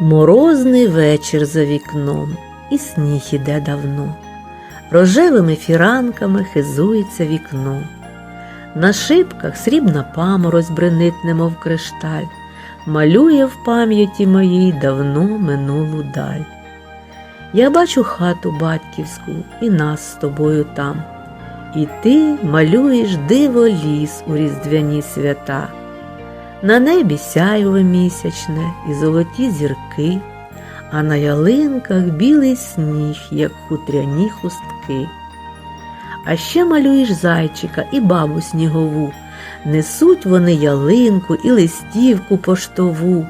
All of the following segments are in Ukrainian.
Морозний вечір за вікном, і сніг іде давно. Рожевими фіранками хизується вікно. На шибках срібна паморозь бренить, немов кришталь, малює в пам'яті моїй давно минулу даль. Я бачу хату батьківську і нас з тобою там. І ти малюєш диво ліс у різдвяні свята. На небі сяйве місячне і золоті зірки, а на ялинках білий сніг, як хутряні хустки. А ще малюєш зайчика і бабу снігову, несуть вони ялинку і листівку поштову.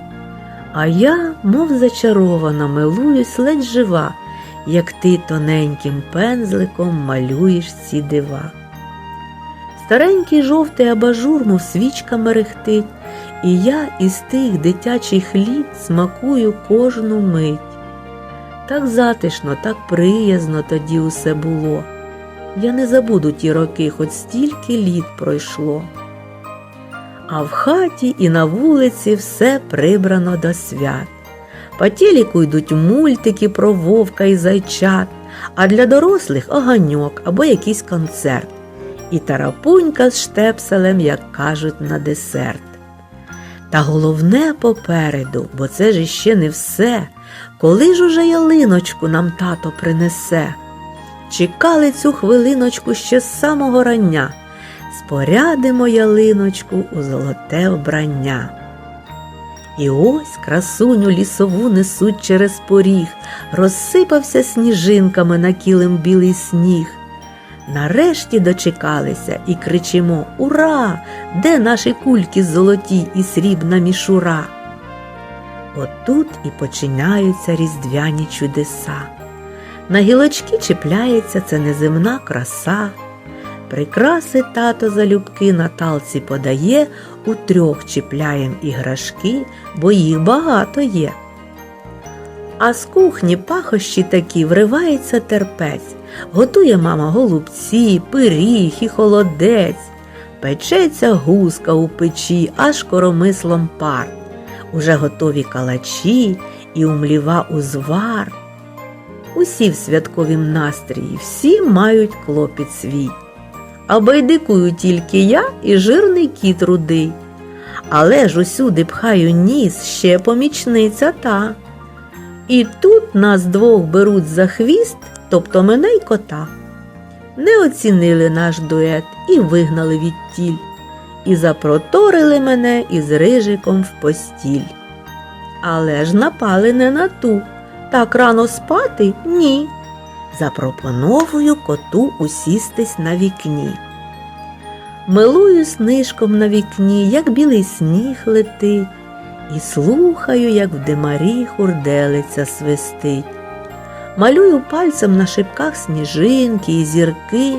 А я, мов зачарована, милуюсь ледь жива, як ти тоненьким пензликом малюєш ці дива. Старенький жовтий абажур, мов свічка мерехтить, і я із тих дитячих літ смакую кожну мить. Так затишно, так приязно тоді усе було. Я не забуду ті роки, хоч стільки літ пройшло. А в хаті і на вулиці все прибрано до свят. По телеку йдуть мультики про вовка і зайчат, а для дорослих оганьок або якийсь концерт. І тарапунька з штепселем, як кажуть, на десерт. Та головне попереду, бо це ж іще не все. Коли ж уже ялиночку нам тато принесе? Чекали цю хвилиночку ще з самого рання. Спорядимо ялиночку у золоте вбрання. І ось красуню лісову несуть через поріг, розсипався сніжинками на кілим білий сніг. Нарешті дочекалися і кричимо Ура! Де наші кульки золоті і срібна мішура? Отут і починаються різдвяні чудеса. На гілочки чіпляється це неземна краса. Прикраси тато залюбки Наталці подає, у трьох чіпляєм іграшки, бо їх багато є. А з кухні пахощі такі вривається терпець. Готує мама голубці, пиріг і холодець. Печеться гуска у печі, аж коромислом пар. Уже готові калачі і умліва узвар. Усі в святковім настрої, всі мають клопіт свій. А байдикую тільки я і жирний кіт рудий. Але ж усюди пхаю ніс ще помічниця та. І тут нас двох беруть за хвіст, тобто мене й кота. Не оцінили наш дует і вигнали від тіль, і запроторили мене із рижиком в постіль. Але ж напали не на ту. Так рано спати ні. Запропоновую коту усістись на вікні. Милуюсь нишком на вікні, як білий сніг летить, і слухаю, як в димарі хурделиця свистить. Малюю пальцем на шипках сніжинки і зірки,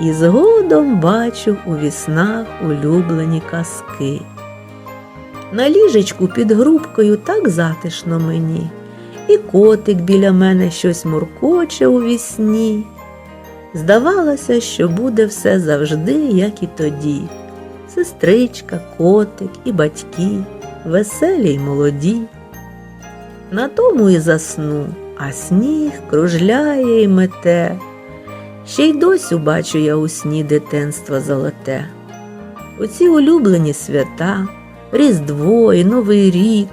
і згодом бачу у віснах улюблені казки. На ліжечку під грубкою так затишно мені, і котик біля мене щось муркоче у вісні. Здавалося, що буде все завжди, як і тоді. Сестричка, котик і батьки, веселі й молоді. На тому і засну, а сніг кружляє й мете. Ще й досі бачу я у сні дитинства золоте. Оці улюблені свята, Різдво і Новий рік,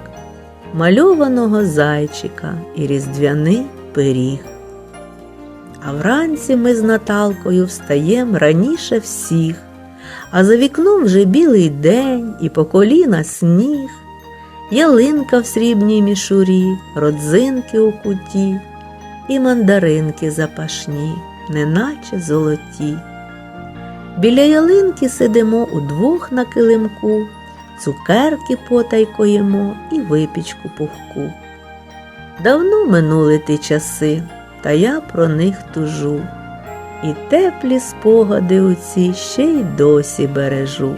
мальованого зайчика і різдвяний пиріг. А вранці ми з Наталкою встаєм раніше всіх, а за вікном вже білий день і по коліна сніг, ялинка в срібній мішурі, родзинки у куті, і мандаринки запашні, неначе золоті. Біля ялинки сидимо удвох на килимку, цукерки потайкоїмо і випічку пухку. Давно минули ті часи та я про них тужу, і теплі спогади оці ще й досі бережу.